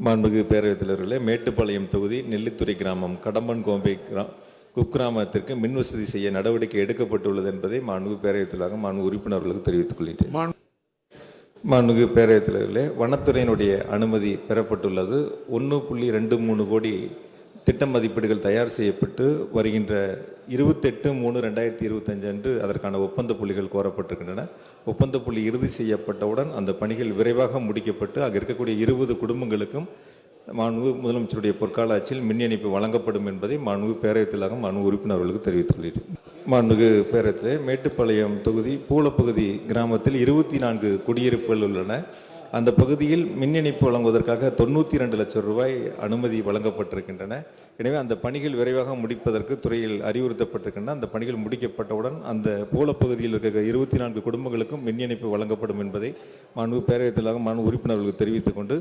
மாண்புமிகு பேரவைத் தலைவர்களே மேட்டுப்பாளையம் தொகுதி நெல்லித்துறை கிராமம் கடம்பன் கோம்பை கிரா குக்கிராமத்திற்கு மின் வசதி செய்ய நடவடிக்கை எடுக்கப்பட்டுள்ளது என்பதை மாண்புமிகு பேரவைத் தலைவராக மாண்பு உறுப்பினர்களுக்கு தெரிவித்துக் கொள்கிறேன் மாண்- மாண்புமிகு பேரவைத் தலைவர்களே வனத்துறையினுடைய அனுமதி பெறப்பட்டுள்ளது. ஒன்று புள்ளி ரெண்டு மூணு கோடி திட்ட மதிப்பீடுகள் தயார் செய்யப்பட்டு வருகின்ற இருபத்தெட்டு மூணு ரெண்டாயிரத்தி இருபத்தஞ்சு அன்று அதற்கான ஒப்பந்த புள்ளிகள் கோரப்பட்டிருக்கின்றன. ஒப்பந்த புள்ளி இறுதி செய்யப்பட்டவுடன் அந்த பணிகள் விரைவாக முடிக்கப்பட்டு அங்கே இருக்கக்கூடிய இருபது குடும்பங்களுக்கும் மாண்பு முதலமைச்சருடைய பொற்கால ஆட்சியில் மின் இணைப்பு வழங்கப்படும் என்பதை மாண்பு பேரவைத்திலாக மாண்பு உறுப்பினர்களுக்கு தெரிவித்துக் கொள்கிறேன் பேரத்தில் மேட்டுப்பாளையம் தொகுதி பூலப்பகுதி கிராமத்தில் இருபத்தி நான்கு குடியிருப்புகள் உள்ளன. அந்த பகுதியில் மின் இணைப்பு வழங்குவதற்காக தொண்ணூற்றி ரெண்டு லட்சம் ரூபாய் அனுமதி வழங்கப்பட்டிருக்கின்றன. எனவே அந்த பணிகள் விரைவாக முடிப்பதற்கு துறையில் அறிவுறுத்தப்பட்டிருக்கின்றன. அந்த பணிகள் முடிக்கப்பட்டவுடன் அந்த பூலப்பகுதியில் இருக்கிற இருபத்தி நான்கு குடும்பங்களுக்கும் மின் இணைப்பு வழங்கப்படும் என்பதை மாண்பு பேரவைத்திலாக மாண்பு உறுப்பினர்களுக்கு தெரிவித்துக் கொண்டு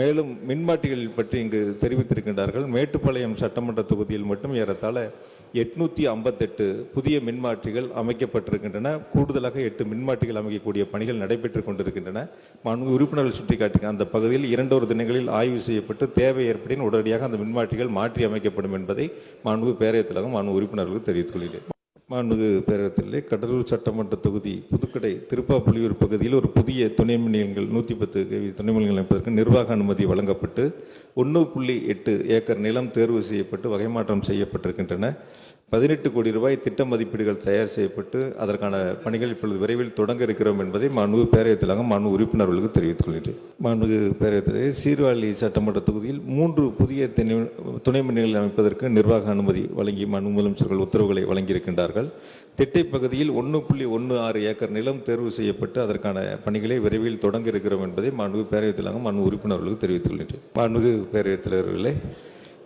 மேலும் மின்மாட்டிகள் பற்றி இங்கு தெரிவித்திருக்கின்றார்கள். மேட்டுப்பாளையம் சட்டமன்ற தொகுதியில் மட்டும் ஏறத்தாழ எட்நூத்தி ஐம்பத்தெட்டு புதிய மின்மாற்றிகள் அமைக்கப்பட்டிருக்கின்றன. கூடுதலாக எட்டு மின்மாற்றிகள் அமைக்கக்கூடிய பணிகள் நடைபெற்றுக் கொண்டிருக்கின்றன. மாண்பு உறுப்பினர்கள் சுட்டிக்காட்டின அந்த பகுதியில் இரண்டொரு தினங்களில் ஆய்வு செய்யப்பட்டு தேவை ஏற்படின் உடனடியாக அந்த மின்மாற்றிகள் மாற்றி அளிக்கப்படும் என்பதை மாண்பு பேரவைத்திலாக மாண்பு உறுப்பினர்களுக்கு தெரிவித்துக் கொள்கிறேன் மாண்புமிகு பேரவைத்திலே கடலூர் சட்டமன்ற தொகுதி புதுக்கடை திருப்பாப்புலியூர் பகுதியில் ஒரு புதிய துணை மின்னியங்கள் நூற்றி பத்து கேவி துணை மின் அமைப்பதற்கு நிர்வாக அனுமதி வழங்கப்பட்டு ஒன்று புள்ளி எட்டு ஏக்கர் நிலம் தேர்வு செய்யப்பட்டு வகைமாற்றம் செய்யப்பட்டிருக்கின்றன. பதினெட்டு கோடி ரூபாய் திட்ட மதிப்பீடுகள் தயார் செய்யப்பட்டு அதற்கான பணிகள் இப்பொழுது விரைவில் தொடங்க இருக்கிறோம் என்பதை மாண்பு பேரவைத்திலாக மாண்பு உறுப்பினர்களுக்கு தெரிவித்துக் கொள்கிறேன். மாண்பு பேரவைத்திலே சீர்வாழி சட்டமன்ற தொகுதியில் மூன்று புதிய துணை- துணை அமைப்பதற்கு நிர்வாக அனுமதி வழங்கி மாண்பு முதலமைச்சர்கள் உத்தரவுகளை வழங்கியிருக்கின்றார்கள். திட்டை பகுதியில் ஒன்று புள்ளி ஒன்று ஆறு ஏக்கர் நிலம் தேர்வு செய்யப்பட்டு அதற்கான பணிகளை விரைவில் தொடங்க இருக்கிறோம் என்பதை மாண்பு பேரவைத்திலாக மாண்பு உறுப்பினர்களுக்கு தெரிவித்துக் கொள்கிறேன். மாண்பு பேரவைத்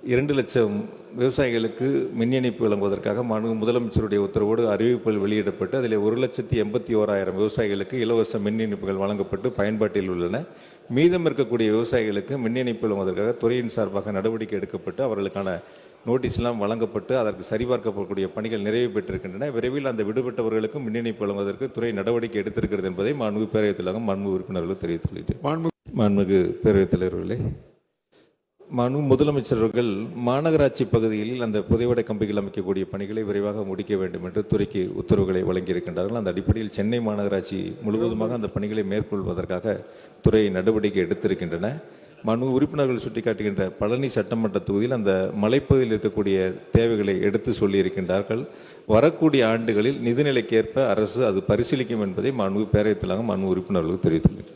இரண்டு லட்சம் விவசாயிகளுக்கு மின் இணைப்பு வழங்குவதற்காக மாண்பு முதலமைச்சருடைய உத்தரவோடு அறிவிப்புகள் வெளியிடப்பட்டு அதில் ஒரு லட்சத்தி எண்பத்தி ஓராயிரம் விவசாயிகளுக்கு இலவச மின் இணைப்புகள் வழங்கப்பட்டு பயன்பாட்டில் உள்ளன. மீதம் இருக்கக்கூடிய விவசாயிகளுக்கு மின் இணைப்பு வழங்குவதற்காக துறையின் சார்பாக நடவடிக்கை எடுக்கப்பட்டு அவர்களுக்கான நோட்டீஸ்லாம் வழங்கப்பட்டு அதற்கு சரிபார்க்கப்படக்கூடிய பணிகள் நிறைவு பெற்றிருக்கின்றன. விரைவில் அந்த விடுபட்டவர்களுக்கும் மின் இணைப்பு வழங்குவதற்கு துறை நடவடிக்கை எடுத்திருக்கிறது என்பதை மாண்பு பேரவைத்திலாக மாண்பு உறுப்பினர்கள் மாண்பு மாண்புமிகு பேரவைத் தலைவர்களே மனு முதலமைச்சர் மாநகராட்சி பகுதியில் அந்த புதைவடை கம்பிகள் அமைக்கக்கூடிய பணிகளை விரைவாக முடிக்க வேண்டும் என்று துறைக்கு உத்தரவுகளை வழங்கியிருக்கின்றார்கள். அந்த அடிப்படையில் சென்னை மாநகராட்சி முழுவதுமாக அந்த பணிகளை மேற்கொள்வதற்காக துறை நடவடிக்கை எடுத்திருக்கின்றன. மனு உறுப்பினர்கள் சுட்டிக்காட்டுகின்ற பழனி சட்டமன்ற தொகுதியில் அந்த மலைப்பகுதியில் இருக்கக்கூடிய தேவைகளை எடுத்து சொல்லியிருக்கின்றார்கள். வரக்கூடிய ஆண்டுகளில் நிதிநிலைக்கேற்ப அரசு அது பரிசீலிக்கும் என்பதை மனு பேரவைத்தலாக மனு உறுப்பினர்களுக்கு தெரிவித்துள்ளது